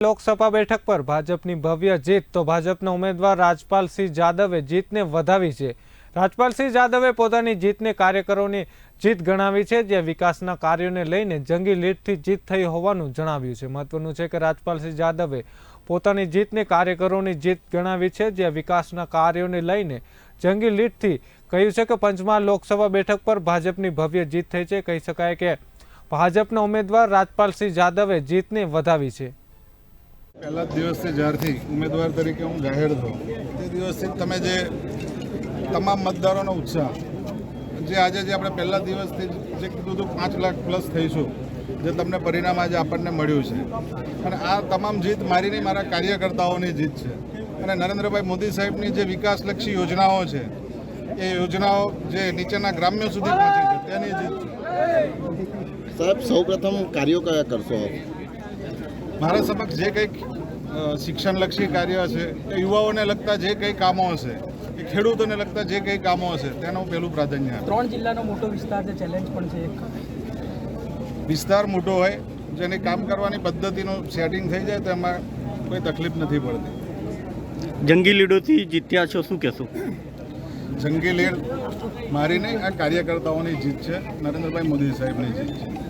લોકસભા બેઠક પર ભાજપની ભવ્ય જીત, તો ભાજપના ઉમેદવાર રાજપાલસિંહ જાદવે જીતને વધાવી છે. રાજપાલસિંહ જાદવે પોતાની જીતને કાર્યકરોની જીત ગણાવી છે, જે વિકાસના કાર્યોને લઈને જંગી લીડથી જીત થઈ હોવાનું જણાવ્યું છે. મહત્વનું છે કે રાજપાલસિંહ જાદવે પોતાની જીતને કાર્યકરોની જીત ગણાવી છે, જે વિકાસના કાર્યોને લઈને જંગી લીડથી કહ્યું છે કે પંચમહાલ લોકસભા બેઠક પર ભાજપની ભવ્ય જીત થઈ છે. કહી શકાય કે ભાજપના ઉમેદવાર રાજપાલસિંહ જાદવે જીતને વધાવી છે. પહેલા દિવસથી જ્યારથી ઉમેદવાર તરીકે હું જાહેર થયો, તે દિવસથી તમે જે તમામ મતદારોનો ઉત્સાહ, જે આજે જે આપણે પહેલા દિવસથી જ જે કીધું હતું પાંચ લાખ પ્લસ થઈશું, જે તમને પરિણામ આજે આપણને મળ્યું છે. અને આ તમામ જીત મારી નહીં મારા કાર્યકર્તાઓની જીત છે. અને નરેન્દ્રભાઈ મોદી સાહેબની જે વિકાસલક્ષી યોજનાઓ છે, એ યોજનાઓ જે નીચેના ગ્રામ્યો સુધી પહોંચી છે, તેની જીત છે. સાહેબ, સૌપ્રથમ કાર્યો કયા કરશો મારા સમક્ષ જે કંઈક શિક્ષણલક્ષી કાર્ય હશે કે યુવાઓને લગતા જે કંઈ કામો હશે કે ખેડૂતોને લગતા જે કંઈ કામો હશે તેનું પહેલું પ્રાધાન્ય ત્રણ જિલ્લાનો મોટો વિસ્તાર છે ચેલેન્જ પણ છે વિસ્તાર મોટો હોય જેને કામ કરવાની પદ્ધતિનું સેટિંગ થઈ જાય તો એમાં કોઈ તકલીફ નથી પડતી. જંગી લીડોથી જીત્યા છો શું કહેશો? જંગી લીડ મારી નહીં આ કાર્યકર્તાઓની જીત છે નરેન્દ્રભાઈ મોદી સાહેબની જીત છે.